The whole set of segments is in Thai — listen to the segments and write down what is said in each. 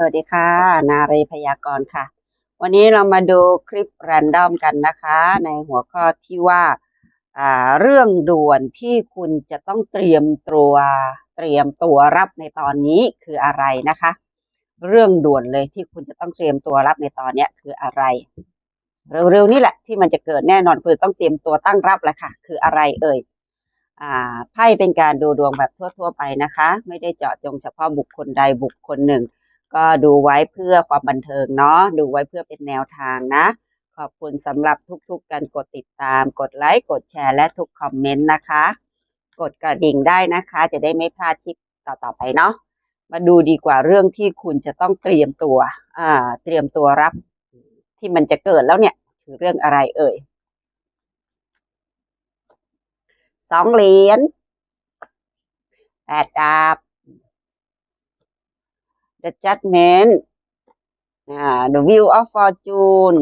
สวัสดีค่ะ นาเรพยากรณ์ค่ะ วันนี้เรามาดูคลิปแรนดอมกันนะคะ ในหัวข้อที่ว่าเรื่องด่วนที่คุณจะต้องเตรียมตัวเตรียมตัวรับในตอนนี้คืออะไรนะคะ เรื่องด่วนเลยที่คุณจะต้องเตรียมตัวรับในตอนนี้คืออะไร เร็วๆนี่แหละที่มันจะเกิดแน่นอนคือต้องเตรียมตัวตั้งรับแล้วค่ะ คืออะไรเอ่ยอ่าไพ่เป็นการดูดวงแบบทั่ว ๆ ไปนะคะ ไม่ได้เจาะจงเฉพาะบุคคลใดบุคคลหนึ่ง ก็ดูไว้เพื่อความบันเทิงเนาะดูไว้เพื่อเป็นแนวทางนะ ขอบคุณสำหรับทุกๆการกดติดตาม กดไลค์กดแชร์และทุกคอมเมนต์นะคะ กดกระดิ่งได้นะคะ จะได้ไม่พลาดคลิปต่อๆไปเนาะมาดูดีกว่าเรื่องที่คุณจะต้องเตรียมตัว อ่า เตรียมตัวรับ ที่มันจะเกิดแล้วเนี่ย คือเรื่องอะไรเอ่ยสองเหรียญแปดดาบ The Judgment อ่า The Wheel of Fortune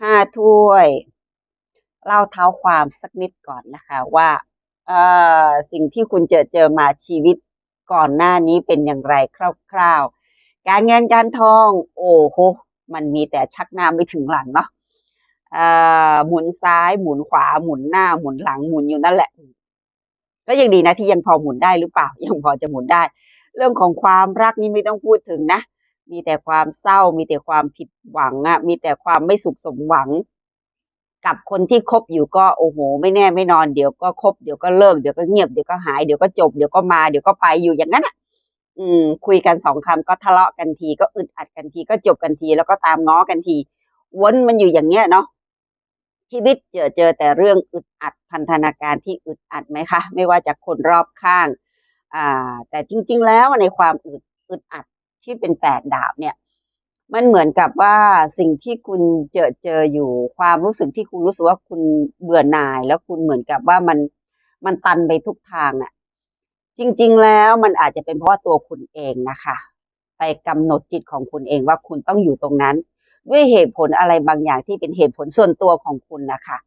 ห้าถ้วย เล่าเท้าความสักนิดก่อนนะคะว่าเอ่อสิ่งที่คุณเจอเจอมาชีวิตก่อนหน้านี้เป็นอย่างไรคร่าวๆ การเงินการทอง โอ้โห มันมีแต่ชักหน้าไม่ถึงหลังเนาะอ่าหมุนซ้ายหมุนขวาหมุนหน้าหมุนหลังหมุนอยู่นั่นแหละ ก็ยังดีนะที่ยังพอหมุนได้หรือเปล่า ยังพอจะหมุนได้ เรื่องของความรักนี่ไม่ต้องพูดถึงนะ มีแต่ความเศร้า มีแต่ความผิดหวังอะมีแต่ความไม่สุขสมหวัง กับคนที่คบอยู่ก็โอ้โห ไม่แน่ไม่นอนเดี๋ยวก็คบเดี๋ยวก็เลิกเดี๋ยวก็เงียบเดี๋ยวก็หายเดี๋ยวก็จบเดี๋ยวก็มาเดี๋ยวก็ไปอยู่อย่างนั้นอะอืม คุยกันสองคำก็ทะเลาะกันที ก็อึดอัดกันทีก็จบกันที แล้วก็ตามง้อกันทีวนมันอยู่อย่างเงี้ยเนาะชีวิตเจอเจอแต่เรื่องอึดอัดพันธนาการที่อึดอัดไหมคะ ไม่ว่าจากคนรอบข้าง อ่า แต่จริง ๆ แล้วในความอึดอึดอัดที่เป็นแปดดาบเนี่ย มันเหมือนกับว่าสิ่งที่คุณเจอเจออยู่ความรู้สึกที่คุณรู้สึกว่าคุณเบื่อหน่าย แล้วคุณเหมือนกับว่ามันมันตันไปทุกทางน่ะ จริง ๆ แล้วมันอาจจะเป็นเพราะว่าตัวคุณเองนะคะ ไปกำหนดจิตของคุณเองว่าคุณต้องอยู่ตรงนั้น ด้วยเหตุผลอะไรบางอย่างที่เป็นเหตุผลส่วนตัวของคุณนะคะ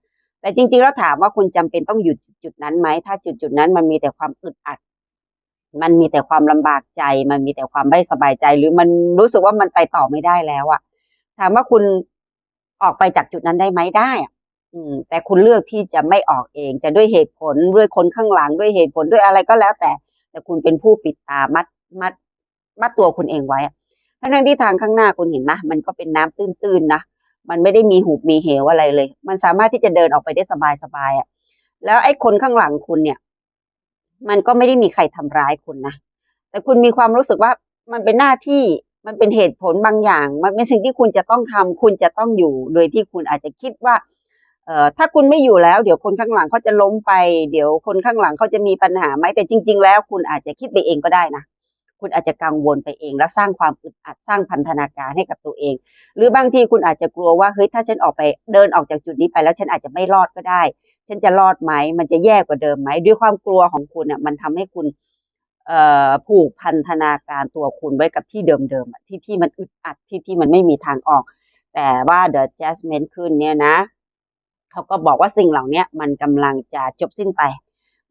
แต่จริงๆแล้วถามว่าคุณจำเป็นต้องอยู่จุดนั้นไหมถ้าจุดๆนั้นมันมีแต่ความอึดอัด มันมีแต่ความลำบากใจ มันมีแต่ความไม่สบายใจ หรือมันรู้สึกว่ามันไปต่อไม่ได้แล้วอะถามว่าคุณออกไปจากจุดนั้นได้ไหมได้อะอืม แต่คุณเลือกที่จะไม่ออกเอง จะด้วยเหตุผลด้วยคนข้างหลังด้วยเหตุผลด้วยอะไรก็แล้วแต่ แต่คุณเป็นผู้ปิดตามัดมัด มัดตัวคุณเองไว้ทั้งที่ทางข้างหน้าคุณเห็นไหมมันก็เป็นน้ำตื้นๆนะมันไม่ได้มีหุบมีเหวอะไรเลย มันสามารถที่จะเดินออกไปได้สบายๆอะแล้วไอ้คนข้างหลังคุณเนี่ย มันก็ไม่ได้มีใครทำร้ายคุณนะแต่คุณมีความรู้สึกว่ามันเป็นหน้าที่มันเป็นเหตุผลบางอย่าง มันเป็นสิ่งที่คุณจะต้องทำคุณจะต้องอยู่ โดยที่คุณอาจจะคิดว่าเอ่อถ้าคุณไม่อยู่แล้ว เดี๋ยวคนข้างหลังเขาจะล้มไป เดี๋ยวคนข้างหลังเขาจะมีปัญหาไหมแต่จริง ๆ แล้ว คุณอาจจะคิดไปเองก็ได้นะคุณอาจจะกังวลไปเอง แล้วสร้างความอึดอัดสร้างพันธนาการให้กับตัวเอง หรือบางทีคุณอาจจะกลัวว่าเฮ้ยถ้าฉันออกไปเดินออกจากจุดนี้ไปแล้วฉันอาจจะไม่รอดก็ได้ ฉันจะรอดไหม มันจะแย่กว่าเดิมไหม ด้วยความกลัวของคุณอะมันทำให้คุณเอ่อผูกพันธนาการตัวคุณไว้กับที่เดิมๆที่ที่มันอึดอัดที่ที่มันไม่มีทางออก แต่ว่า The Judgment ขึ้นเนี่ยนะเขาก็บอกว่าสิ่งเหล่านี้มันกำลังจะจบสิ้นไป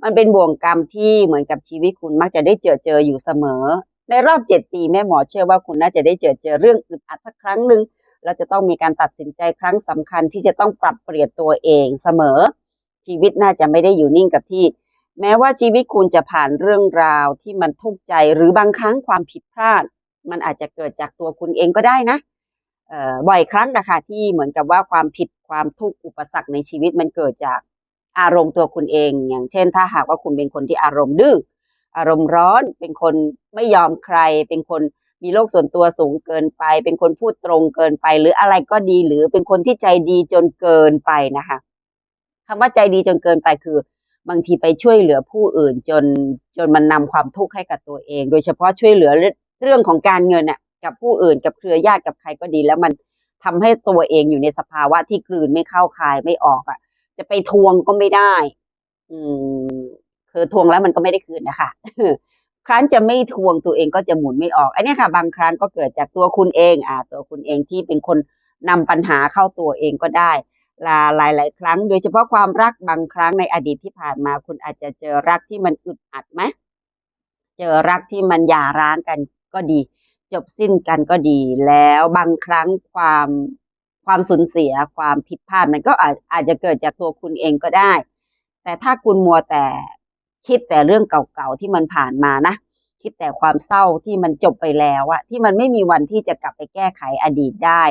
มันเป็นบ่วงกรรมที่เหมือนกับชีวิตคุณมักจะได้เจอเจออยู่เสมอ ในรอบเจ็ดปีแม่หมอเชื่อว่าคุณน่าจะได้เจอเจอเรื่องอึดอัดสักครั้งหนึ่งแล้วจะต้องมีการตัดสินใจครั้งสำคัญที่จะต้องปรับเปลี่ยนตัวเองเสมอ ชีวิตน่าจะไม่ได้อยู่นิ่งกับที่ แม้ว่าชีวิตคุณจะผ่านเรื่องราวที่มันทุกข์ใจหรือบางครั้งความผิดพลาด มันอาจจะเกิดจากตัวคุณเองก็ได้นะบ่อยครั้งนะคะที่เหมือนกับว่าความผิดความทุกข์อุปสรรคในชีวิตมันเกิดจากอารมณ์ตัวคุณเอง อย่างเช่น ถ้าหากว่าคุณเป็นคนที่อารมณ์ดื้ออารมณ์ร้อนเป็นคนไม่ยอมใคร เป็นคนมีโลกส่วนตัวสูงเกินไป เป็นคนพูดตรงเกินไป หรืออะไรก็ดีหรือเป็นคนที่ใจดีจนเกินไปนะคะ คำว่าใจดีจนเกินไปคือ บางทีไปช่วยเหลือผู้อื่นจนจนมันนำความทุกข์ให้กับตัวเอง โดยเฉพาะช่วยเหลือเรื่องของการเงินน่ะกับผู้อื่นกับเครือญาติกับใครก็ดี แล้วมันทำให้ตัวเองอยู่ในสภาวะที่กลืนไม่เข้าคายไม่ออกอะ จะไปทวงก็ไม่ได้ อืมคือทวงแล้วมันก็ไม่ได้คืนนะคะครั้นจะไม่ทวงตัวเองก็จะหมุนไม่ออกอันนี้ค่ะ บางครั้งก็เกิดจากตัวคุณเอง อ่า ตัวคุณเองที่เป็นคนนำปัญหาเข้าตัวเองก็ได้ หลายหลายๆครั้ง โดยเฉพาะความรักบางครั้งในอดีตที่ผ่านมา คุณอาจจะเจอรักที่มันอึดอัดไหมเจอรักที่มันหย่าร้างกันก็ดี จบสิ้นกันก็ดี แล้วบางครั้งความความสูญเสียความผิดพลาดมันก็อาจอาจจะเกิดจากตัวคุณเองก็ได้ แต่ถ้าคุณมัวแต่คิดแต่เรื่องเก่าๆที่มันผ่านมานะคิดแต่ความเศร้าที่มันจบไปแล้วอะที่มันไม่มีวันที่จะกลับไปแก้ไขอดีตได้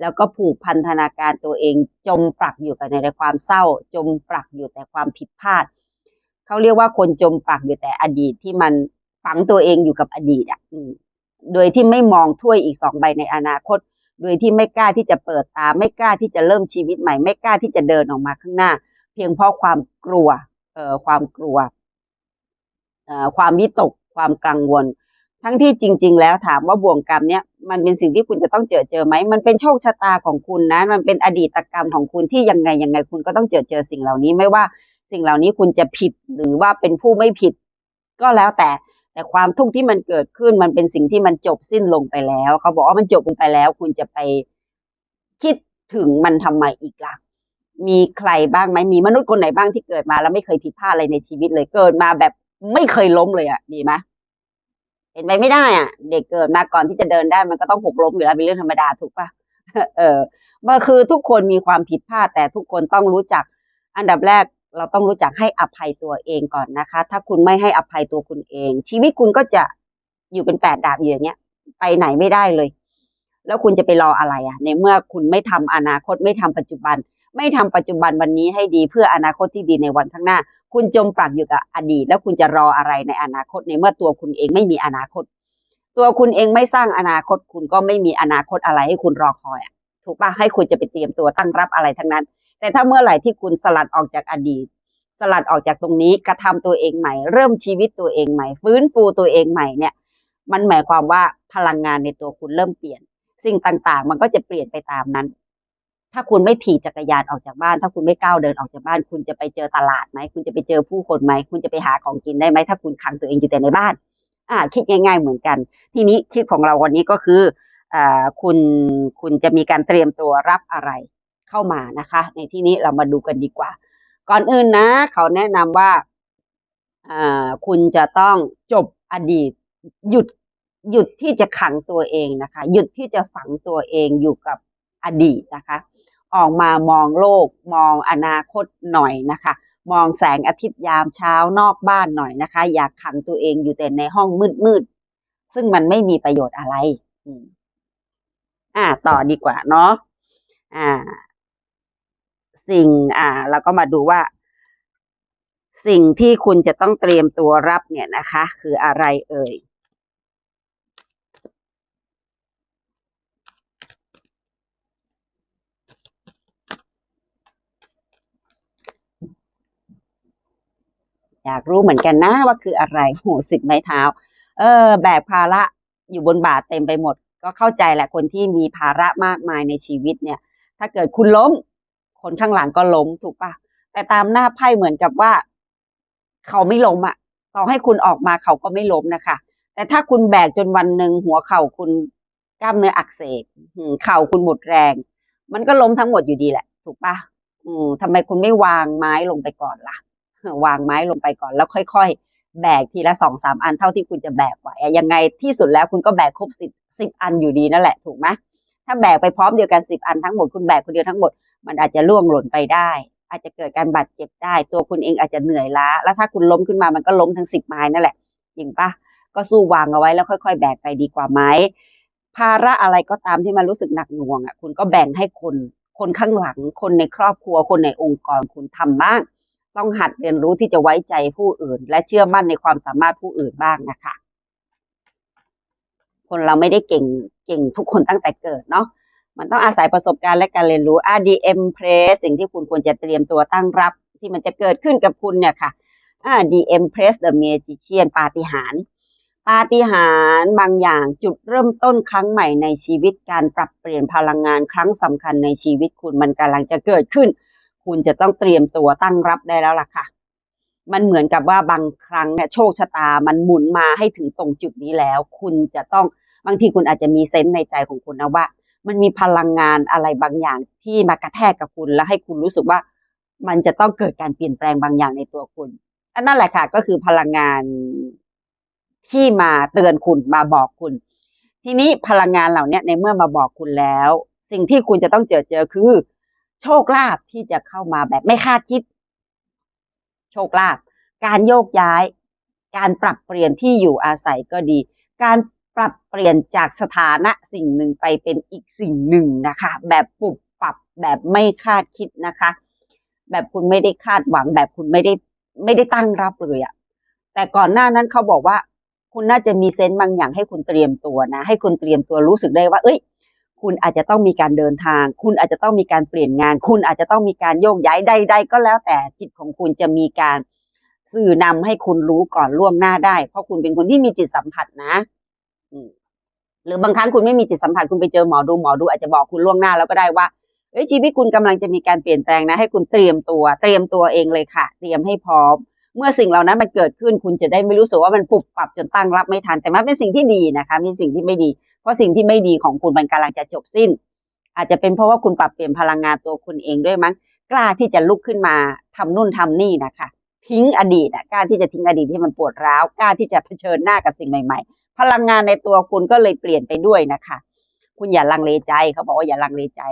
แล้วก็ผูกพันธนาการตัวเอง จมปลักอยู่กับในความเศร้า จมปลักอยู่แต่ความผิดพลาดเขาเรียกว่าคนจมปลักอยู่แต่อดีตที่มันฝังตัวเองอยู่กับอดีตอะโดยที่ไม่มองถ้วยอีกสองใบในอนาคต โดยที่ไม่กล้าที่จะเปิดตา ไม่กล้าที่จะเริ่มชีวิตใหม่ ไม่กล้าที่จะเดินออกมาข้างหน้า เพียงเพราะความกลัว เอ่อความกลัว เอ่อความวิตก ความกังวล ทั้งที่จริง ๆ แล้วถามว่าบ่วงกรรมเนี้ยมันเป็นสิ่งที่คุณจะต้องเจอเจอไหมมันเป็นโชคชะตาของคุณนะ มันเป็นอดีตกรรมของคุณที่ยังไงยังไงคุณก็ต้องเจอเจอสิ่งเหล่านี้ ไม่ว่าสิ่งเหล่านี้คุณจะผิดหรือว่าเป็นผู้ไม่ผิด ก็แล้วแต่แต่ความทุกข์ที่มันเกิดขึ้นมันเป็นสิ่งที่มันจบสิ้นลงไปแล้ว เขาบอกว่ามันจบลงไปแล้ว คุณจะไปคิดถึงมันทำไมอีกล่ะมีใครบ้างไหมมีมนุษย์คนไหนบ้างที่เกิดมาแล้วไม่เคยผิดพลาดอะไรในชีวิตเลยเกิดมาแบบไม่เคยล้มเลยอะดีไหม เป็นไปไม่ได้อะ เด็กเกิดมาก่อนที่จะเดินได้มันก็ต้องหกล้มอยู่แล้วเป็นเรื่องธรรมดาถูกปะเออมันคือทุกคนมีความผิดพลาดแต่ทุกคนต้องรู้จัก อันดับแรกเราต้องรู้จักให้อภัยตัวเองก่อนนะคะ ถ้าคุณไม่ให้อภัยตัวคุณเอง ชีวิตคุณก็จะอยู่เป็นแปดดาบอยู่อย่างเงี้ย ไปไหนไม่ได้เลย แล้วคุณจะไปรออะไรอะ ในเมื่อคุณไม่ทำอนาคตไม่ทำปัจจุบัน ไม่ทำปัจจุบันวันนี้ให้ดีเพื่ออนาคตที่ดีในวันข้างหน้า คุณจมปลักอยู่กับอดีต แล้วคุณจะรออะไรในอนาคตในเมื่อตัวคุณเองไม่มีอนาคต ตัวคุณเองไม่สร้างอนาคต คุณก็ไม่มีอนาคตอะไรให้คุณรอคอยอะถูกปะให้คุณจะไปเตรียมตัวตั้งรับอะไรทั้งนั้น แต่ถ้าเมื่อไหร่ที่คุณสลัดออกจากอดีต สลัดออกจากตรงนี้กระทำตัวเองใหม่ เริ่มชีวิตตัวเองใหม่ ฟื้นฟูตัวเองใหม่เนี่ย มันหมายความว่าพลังงานในตัวคุณเริ่มเปลี่ยน สิ่งต่างๆ มันก็จะเปลี่ยนไปตามนั้น ถ้าคุณไม่ถีบจักรยานออกจากบ้าน ถ้าคุณไม่ก้าวเดินออกจากบ้าน คุณจะไปเจอตลาดไหมคุณจะไปเจอผู้คนไหมคุณจะไปหาของกินได้ไหมถ้าคุณขังตัวเองอยู่แต่ในบ้าน อ่า คิดง่าย ๆ เหมือนกัน ทีนี้คลิปของเราวันนี้ก็คืออ่าคุณคุณจะมีการเตรียมตัวรับอะไรเข้ามานะคะ ในที่นี้เรามาดูกันดีกว่า ก่อนอื่นนะ เขาแนะนำว่าอ่าคุณจะต้องจบอดีตหยุดหยุดที่จะขังตัวเองนะคะ หยุดที่จะฝังตัวเองอยู่กับ อดีตนะคะ ออกมามองโลกมองอนาคตหน่อยนะคะ มองแสงอาทิตย์ยามเช้านอกบ้านหน่อยนะคะ อยากขังตัวเองอยู่แต่ในห้องมืดๆซึ่งมันไม่มีประโยชน์อะไรอ่า ต่อดีกว่าเนาะอ่า สิ่ง อ่าเราก็มาดูว่า สิ่งที่คุณจะต้องเตรียมตัวรับเนี่ยนะคะ คืออะไรเอ่ย อยากรู้เหมือนกันนะว่าคืออะไรโหสิบไม้เท้า เออ แบกภาระอยู่บนบาทเต็มไปหมด ก็เข้าใจแหละคนที่มีภาระมากมายในชีวิตเนี่ย ถ้าเกิดคุณล้ม คนข้างหลังก็ล้มถูกปะแต่ตามหน้าไพ่เหมือนกับว่า เขาไม่ล้มอะต่อให้คุณออกมาเขาก็ไม่ล้มนะคะ แต่ถ้าคุณแบกจนวันหนึ่งหัวเข่าคุณกล้ามเนื้ออักเสบอืมเข่าคุณหมดแรง มันก็ล้มทั้งหมดอยู่ดีแหละ ถูกปะอืมทำไมคุณไม่วางไม้ลงไปก่อนล่ะ วางไม้ลงไปก่อนแล้วค่อยๆ แบกทีละสองสามอันเท่าที่คุณจะแบกไหวยังไงที่สุดแล้วคุณก็แบกครบสิบสิบอันอยู่ดีนั่นแหละถูกไหมถ้าแบกไปพร้อมเดียวกันสิบอันทั้งหมดคุณแบกคนเดียวทั้งหมดมันอาจจะล่วงหล่นไปได้ อาจจะเกิดการบาดเจ็บได้ ตัวคุณเองอาจจะเหนื่อยล้า แล้วถ้าคุณล้มขึ้นมามันก็ล้มทั้งสิบไม้นั่นแหละ จริงปะก็สู้วางเอาไว้แล้วค่อย ๆ แบกไปดีกว่าไหมภาระอะไรก็ตามที่มันรู้สึกหนักหน่วงอะคุณก็แบ่งให้คน คนข้างหลัง คนในครอบครัวคนในองค์กรคุณทำบ้าง ต้องหัดเรียนรู้ที่จะไว้ใจผู้อื่น และเชื่อมั่นในความสามารถผู้อื่นบ้างนะคะ คนเราไม่ได้เก่งเก่งทุกคนตั้งแต่เกิดเนาะมันต้องอาศัยประสบการณ์และการเรียนรู้ RDM Press สิ่งที่คุณควรจะเตรียมตัวตั้งรับ ที่มันจะเกิดขึ้นกับคุณเนี่ยค่ะ RDM Press The Magician ปาฏิหาริย์ปาฏิหาริย์บางอย่างจุดเริ่มต้นครั้งใหม่ในชีวิตการปรับเปลี่ยนพลังงานครั้งสำคัญในชีวิตคุณมันกำลังจะเกิดขึ้น คุณจะต้องเตรียมตัวตั้งรับได้แล้วล่ะค่ะ มันเหมือนกับว่าบางครั้งเนี่ยโชคชะตามันหมุนมาให้ถึงตรงจุดนี้แล้ว คุณจะต้องบางทีคุณอาจจะมีเซนส์ในใจของคุณนะว่า มันมีพลังงานอะไรบางอย่างที่มากระแทกกับคุณแล้วให้คุณรู้สึกว่า มันจะต้องเกิดการเปลี่ยนแปลงบางอย่างในตัวคุณอันนั่นแหละค่ะ ก็คือพลังงานที่มาเตือนคุณมาบอกคุณ ทีนี้พลังงานเหล่านี้ในเมื่อมาบอกคุณแล้ว สิ่งที่คุณจะต้องเจอเจอคือ โชคลาภที่จะเข้ามาแบบไม่คาดคิด โชคลาภการโยกย้าย การปรับเปลี่ยนที่อยู่อาศัยก็ดี การปรับเปลี่ยนจากสถานะสิ่งหนึ่งไปเป็นอีกสิ่งหนึ่งนะคะ แบบปรับปรับแบบไม่คาดคิดนะคะ แบบคุณไม่ได้คาดหวัง แบบคุณไม่ได้ไม่ได้ตั้งรับเลยอะแต่ก่อนหน้านั้นเขาบอกว่า คุณน่าจะมีเซนต์บางอย่างให้คุณเตรียมตัวนะ ให้คุณเตรียมตัวรู้สึกได้ว่า เอ้ย คุณอาจจะต้องมีการเดินทาง คุณอาจจะต้องมีการเปลี่ยนงาน คุณอาจจะต้องมีการโยกย้ายใด ๆ ก็แล้วแต่จิตของคุณจะมีการสื่อนำให้คุณรู้ก่อนล่วงหน้าได้ เพราะคุณเป็นคนที่มีจิตสัมผัสนะหรือบางครั้งคุณไม่มีจิตสัมผัสคุณไปเจอหมอดูหมอดูอาจจะบอกคุณล่วงหน้าแล้วก็ได้ว่าเอ้ยชีวิตคุณกำลังจะมีการเปลี่ยนแปลงนะ ให้คุณเตรียมตัว เตรียมตัวเองเลยค่ะ เตรียมให้พร้อม เมื่อสิ่งเหล่านั้นมันเกิดขึ้น คุณจะได้ไม่รู้สึกว่ามันปรับปรับจนตั้งรับไม่ทัน แต่มันเป็นสิ่งที่ดีนะคะมีสิ่งที่ไม่ดี ราะสิ่งที่ไม่ดีของคุณมันกำลังจะจบสิ้น อาจจะเป็นเพราะว่าคุณปรับเปลี่ยนพลังงานตัวคุณเองด้วยมั้ง กล้าที่จะลุกขึ้นมาทำนู่นทำนี่นะคะ ทิ้งอดีตอะกล้าที่จะทิ้งอดีตที่มันปวดร้าว กล้าที่จะเผชิญหน้ากับสิ่งใหม่ ๆ พลังงานในตัวคุณก็เลยเปลี่ยนไปด้วยนะคะ คุณอย่าลังเลใจเขาบอกว่าอย่าลังเลใจ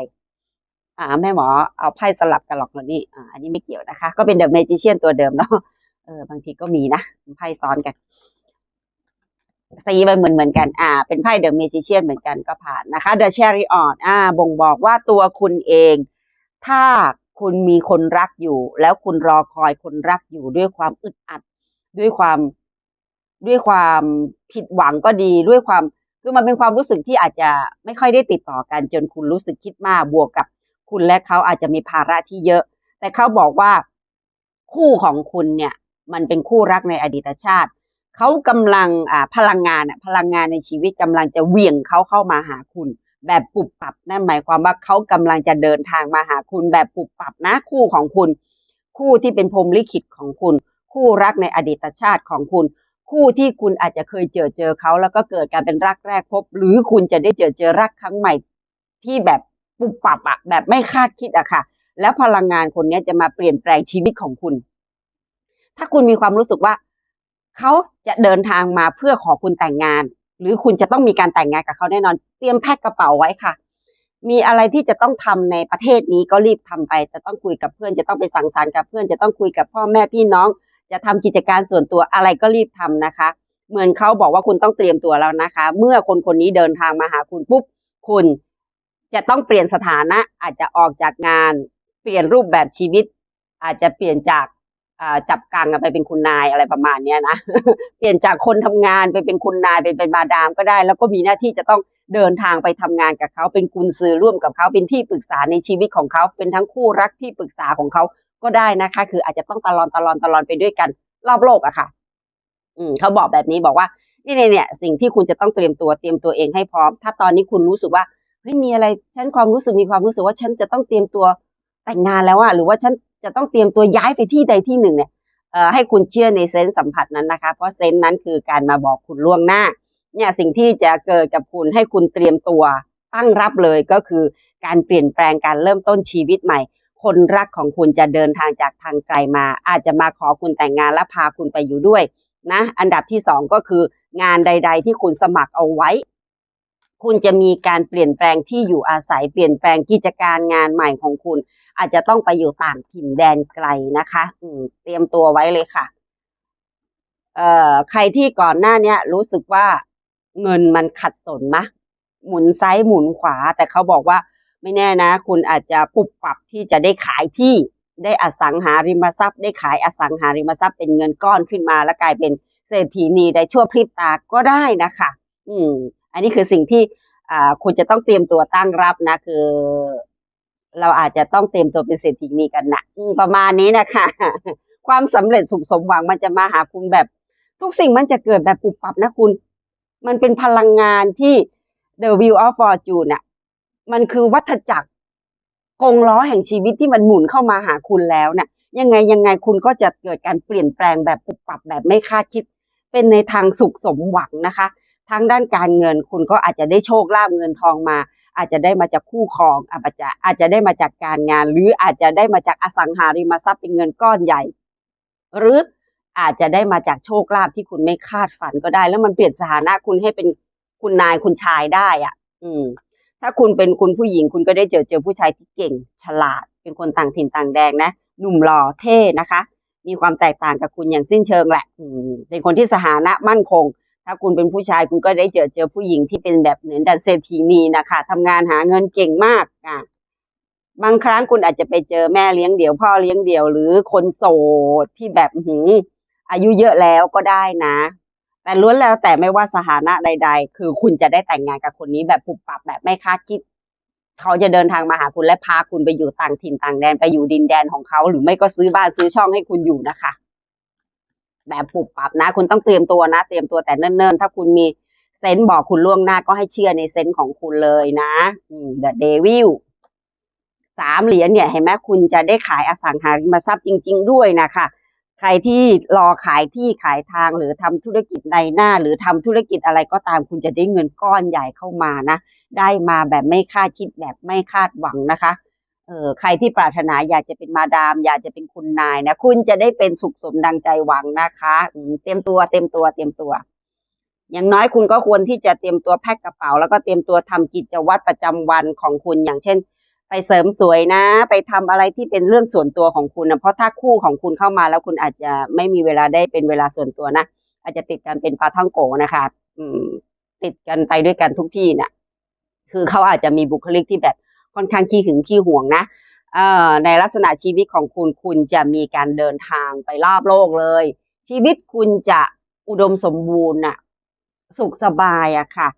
อ่าแม่หมอเอาไพ่สลับกันหรอกเหรอนี่อ่าอันนี้ไม่เกี่ยวนะคะ ก็เป็นเดอะเมจิเชียนตัวเดิมเนาะเออบางทีก็มีนะไพ่ซ้อนกัน สีไปเหมือนเหมือนกันอ่า เป็นไพ่เดอะเมจิเชียนเหมือนกันก็ผ่านนะคะเดอะเชอริออนอ่า บ่งบอกว่าตัวคุณเอง ถ้าคุณมีคนรักอยู่ แล้วคุณรอคอยคนรักอยู่ด้วยความอึดอัด ด้วยความด้วยความผิดหวังก็ดีด้วยความคือมันเป็นความรู้สึกที่อาจจะไม่ค่อยได้ติดต่อกันจนคุณรู้สึกคิดมากบวกกับ คุณและเขาอาจจะมีภาระที่เยอะ แต่เขาบอกว่า คู่ของคุณเนี่ย มันเป็นคู่รักในอดีตชาติ เขากำลังอ่าพลังงานอะพลังงานในชีวิตกำลังจะเหวี่ยงเขาเข้ามาหาคุณ แบบปุบปับนั่นหมายความว่าเขากำลังจะเดินทางมาหาคุณ แบบปุบปับนะคู่ของคุณ คู่ที่เป็นพรมลิขิตของคุณ คู่รักในอดีตชาติของคุณ คู่ที่คุณอาจจะเคยเจอเจอเขาแล้วก็เกิดการเป็นรักแรกพบ หรือคุณจะได้เจอเจอรักครั้งใหม่ ที่แบบปุบปับอะแบบไม่คาดคิดอะค่ะ แล้วพลังงานคนนี้จะมาเปลี่ยนแปลงชีวิตของคุณ ถ้าคุณมีความรู้สึกว่า เขาจะเดินทางมาเพื่อขอคุณแต่งงาน หรือคุณจะต้องมีการแต่งงานกับเขาแน่นอน เตรียมแพ็คกระเป๋าไว้ค่ะ มีอะไรที่จะต้องทำในประเทศนี้ก็รีบทำไป จะต้องคุยกับเพื่อน จะต้องไปสังสรรค์กับเพื่อน จะต้องคุยกับพ่อแม่พี่น้อง จะทำกิจการส่วนตัวอะไรก็รีบทำนะคะ เหมือนเขาบอกว่าคุณต้องเตรียมตัวแล้วนะคะ เมื่อคนคนนี้เดินทางมาหาคุณปุ๊บ คุณจะต้องเปลี่ยนสถานะอาจจะออกจากงาน เปลี่ยนรูปแบบชีวิต อาจจะเปลี่ยนจาก จับกังไปเป็นคุณนายอะไรประมาณเนี้ยนะเปลี่ยนจากคนทำงานไปเป็นคุณนายไปเป็นมาดามก็ได้ แล้วก็มีหน้าที่จะต้องเดินทางไปทำงานกับเขาเป็นกุญซือร่วมกับเขาเป็นที่ปรึกษาในชีวิตของเขาเป็นทั้งคู่รักที่ปรึกษาของเขาก็ได้นะคะ คืออาจจะต้องตลอนตลอนตลอนไปด้วยกันรอบโลกอะค่ะ อืมเขาบอกแบบนี้บอกว่านี่เนี่ยเนี่ยสิ่งที่คุณจะต้องเตรียมตัวเตรียมตัวเองให้พร้อม ถ้าตอนนี้คุณรู้สึกว่าเฮ้ยมีอะไรฉันความรู้สึกมีความรู้สึกว่าฉันจะต้องเตรียมตัวแต่งงานแล้วอะหรือว่าฉัน จะต้องเตรียมตัวย้ายไปที่ใดที่หนึ่งเนี่ยให้คุณเชื่อในเซนส์สัมผัสนั้นนะคะ เพราะเซนส์นั้นคือการมาบอกคุณล่วงหน้าเนี่ยสิ่งที่จะเกิดกับคุณให้คุณเตรียมตัวตั้งรับเลยก็คือการเปลี่ยนแปลงการเริ่มต้นชีวิตใหม่ คนรักของคุณจะเดินทางจากทางไกลมา อาจจะมาขอคุณแต่งงานและพาคุณไปอยู่ด้วยนะอันดับที่สองก็คืองานใด ๆ ที่คุณสมัครเอาไว้ คุณจะมีการเปลี่ยนแปลงที่อยู่อาศัยเปลี่ยนแปลงกิจการงานใหม่ของคุณ อาจจะต้องไปอยู่ต่างถิ่นแดนไกลนะคะ อืม เตรียมตัวไว้เลยค่ะ เอ่อ ใครที่ก่อนหน้าเนี้ย รู้สึกว่าเงินมันขัดสนมะ หมุนซ้ายหมุนขวา แต่เขาบอกว่าไม่แน่นะ คุณอาจจะปรับปรับที่จะได้ขายที่ได้อสังหาริมทรัพย์ ได้ขายอสังหาริมทรัพย์เป็นเงินก้อนขึ้นมาแล้วกลายเป็นเศรษฐีนีได้ชั่วพริบตาก็ได้นะคะ อืม อันนี้คือสิ่งที่อ่าคุณจะต้องเตรียมตัวตั้งรับนะ คือ เราอาจจะต้องเตรียมตัวเป็นเศรษฐีนีกันนะประมาณนี้นะคะ ความสำเร็จสุขสมหวังมันจะมาหาคุณแบบ ทุกสิ่งมันจะเกิดแบบปุบปับนะคุณ มันเป็นพลังงานที่ The Wheel of Fortune น่ะมันคือวัฏจักรกงล้อแห่งชีวิตที่มันหมุนเข้ามาหาคุณแล้วเนี่ยยังไงยังไงคุณก็จะเกิดการเปลี่ยนแปลงแบบปุบปับแบบไม่คาดคิด เป็นในทางสุขสมหวังนะคะทั้งด้านการเงินคุณก็อาจจะได้โชคลาภเงินทองมา อาจจะได้มาจากคู่ครองอาจจะอาจจะได้มาจากการงาน หรืออาจจะได้มาจากอสังหาริมทรัพย์เป็นเงินก้อนใหญ่ หรืออาจจะได้มาจากโชคลาภที่คุณไม่คาดฝันก็ได้ แล้วมันเปลี่ยนสถานะคุณให้เป็นคุณนายคุณชายได้อะ อืม ถ้าคุณเป็นคุณผู้หญิง คุณก็ได้เจอเจอผู้ชายที่เก่ง ฉลาด เป็นคนต่างถิ่นต่างแดงนะหนุ่มหล่อเท่นะคะ มีความแตกต่างกับคุณอย่างสิ้นเชิงแหละ อืมเป็นคนที่สถานะมั่นคง ถ้าคุณเป็นผู้ชายคุณก็ได้เจอเจอผู้หญิงที่เป็นแบบเหมือนดันเศรษฐีนีนะคะทำงานหาเงินเก่งมากอะบางครั้งคุณอาจจะไปเจอแม่เลี้ยงเดี่ยวพ่อเลี้ยงเดี่ยว หรือคนโสดที่แบบหืออายุเยอะแล้วก็ได้นะ แต่ล้วนแล้วแต่ไม่ว่าสถานะใด ๆ คือคุณจะได้แต่งงานกับคนนี้แบบปุบปับแบบไม่คาดคิด เขาจะเดินทางมาหาคุณและพาคุณไปอยู่ต่างถิ่นต่างแดนไปอยู่ดินแดนของเขา หรือไม่ก็ซื้อบ้านซื้อช่องให้คุณอยู่นะคะ แบบปุบปับนะ คุณต้องเตรียมตัวนะ เตรียมตัวแต่เนิ่นๆ ถ้าคุณมีเซนส์บอกคุณล่วงหน้าก็ให้เชื่อในเซนส์ของคุณเลยนะอืม The Devil สามเหรียญเนี่ยเห็นไหมคุณจะได้ขายอสังหาริมทรัพย์จริง ๆ ด้วยนะคะใครที่รอขายที่ขายทางหรือทำธุรกิจในหน้า หรือทำธุรกิจอะไรก็ตามคุณจะได้เงินก้อนใหญ่เข้ามานะ ได้มาแบบไม่คาดคิดแบบไม่คาดหวังนะคะ เออใครที่ปรารถนาอยากจะเป็นมาดาม อยากจะเป็นคุณนายนะ คุณจะได้เป็นสุขสมดังใจหวังนะคะเตรียมตัวเตรียมตัวเตรียมตัว อย่างน้อยคุณก็ควรที่จะเตรียมตัวแพ็คกระเป๋า แล้วก็เตรียมตัวทำกิจวัตรประจำวันของคุณอย่างเช่น ไปเสริมสวยนะ ไปทำอะไรที่เป็นเรื่องส่วนตัวของคุณนะเพราะถ้าคู่ของคุณเข้ามาแล้วคุณอาจจะไม่มีเวลาได้เป็นเวลาส่วนตัวนะอาจจะติดกันเป็นปลาท่องโกนะคะ อืม ติดกันไปด้วยกันทุกที่น่ะ คือเขาอาจจะมีบุคลิกที่แบบ ค่อนข้างขี้หึงขี้ห่วงนะในลักษณะชีวิตของคุณคุณจะมีการเดินทางไปรอบโลกเลย ชีวิตคุณจะอุดมสมบูรณ์น่ะสุขสบายอะค่ะ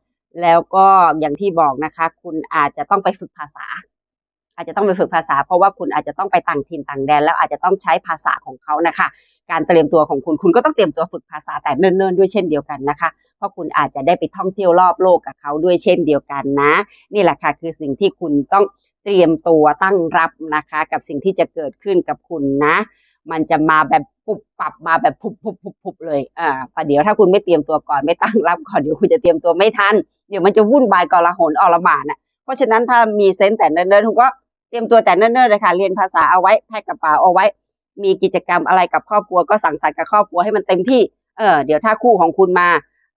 แล้วก็อย่างที่บอกนะคะ คุณอาจจะต้องไปฝึกภาษา อาจจะต้องไปฝึกภาษา เพราะว่าคุณอาจจะต้องไปต่างถิ่นต่างแดน แล้วอาจจะต้องใช้ภาษาของเขานะคะ การเตรียมตัวของคุณคุณก็ต้องเตรียมตัวฝึกภาษาแต่เนิ่นๆด้วยเช่นเดียวกันนะคะ เพราะคุณอาจจะได้ไปท่องเที่ยวรอบโลกกับเขาด้วยเช่นเดียวกันนะ นี่แหละค่ะคือสิ่งที่คุณต้องเตรียมตัวตั้งรับนะคะ กับสิ่งที่จะเกิดขึ้นกับคุณนะ มันจะมาแบบปุบปับมาแบบพุบพุบพุบพุบเลยอ่าประเดี๋ยวถ้าคุณไม่เตรียมตัวก่อนไม่ตั้งรับก่อนเดี๋ยวคุณจะเตรียมตัวไม่ทันเดี๋ยวมันจะวุ่นวายกลาหนอลหมานอะเพราะฉะนั้นถ้ามีเซนส์แต่เนิ่นๆคุณก็เตรียมตัวแต่เนิ่นๆเลยค่ะเรียนภาษาเอาไว้แพ็คกระเป๋าเอาไว้ มีกิจกรรมอะไรกับครอบครัวก็สั่งสรรค์กับครอบครัวให้มันเต็มที่เออเดี๋ยวถ้าคู่ของคุณมา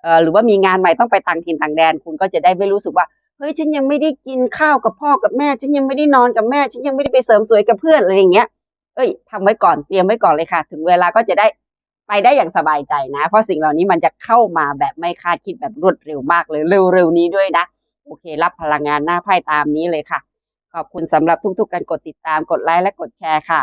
เออหรือว่ามีงานใหม่ต้องไปต่างถิ่นต่างแดน คุณก็จะได้ไม่รู้สึกว่าเฮ้ยฉันยังไม่ได้กินข้าวกับพ่อกับแม่ ฉันยังไม่ได้นอนกับแม่ ฉันยังไม่ได้ไปเสริมสวยกับเพื่อนอะไรอย่างเงี้ยเอ้ยทำไว้ก่อนเตรียมไว้ก่อนเลยค่ะ ถึงเวลาก็จะได้ไปได้อย่างสบายใจนะ เพราะสิ่งเหล่านี้มันจะเข้ามาแบบไม่คาดคิดแบบรวดเร็วมากเลยเร็วๆนี้ด้วยนะโอเค รับพลังงานหน้าไพ่ตามนี้เลยค่ะ ขอบคุณสำหรับทุกๆการกดติดตามกดไลค์และกดแชร์ค่ะ